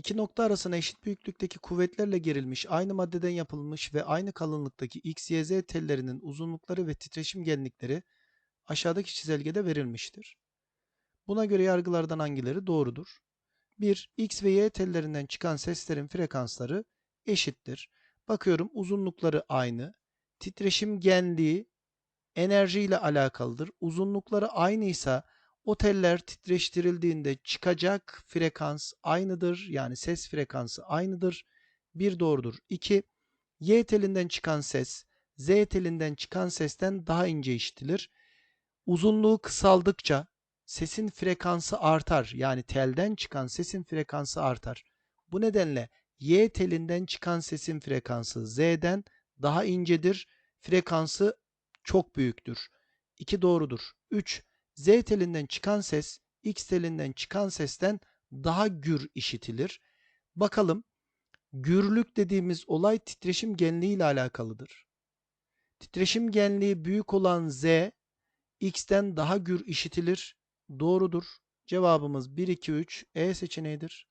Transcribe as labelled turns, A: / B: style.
A: İki nokta arasına eşit büyüklükteki kuvvetlerle gerilmiş, aynı maddeden yapılmış ve aynı kalınlıktaki X, Y, Z tellerinin uzunlukları ve titreşim genlikleri aşağıdaki çizelgede verilmiştir. Buna göre yargılardan hangileri doğrudur? 1. X ve Y tellerinden çıkan seslerin frekansları eşittir. Bakıyorum uzunlukları aynı. Titreşim genliği enerji ile alakalıdır. Uzunlukları aynıysa o teller titreştirildiğinde çıkacak frekans aynıdır. Yani ses frekansı aynıdır. Bir doğrudur. 2. Y telinden çıkan ses Z telinden çıkan sesten daha ince işitilir. Uzunluğu kısaldıkça sesin frekansı artar. Yani telden çıkan sesin frekansı artar. Bu nedenle Y telinden çıkan sesin frekansı Z'den daha incedir. Frekansı çok büyüktür. 2 doğrudur. 3. Z telinden çıkan ses X telinden çıkan sesten daha gür işitilir. Bakalım gürlük dediğimiz olay titreşim genliği ile alakalıdır. Titreşim genliği büyük olan Z X'ten daha gür işitilir. Doğrudur. Cevabımız 1, 2, 3 E seçeneğidir.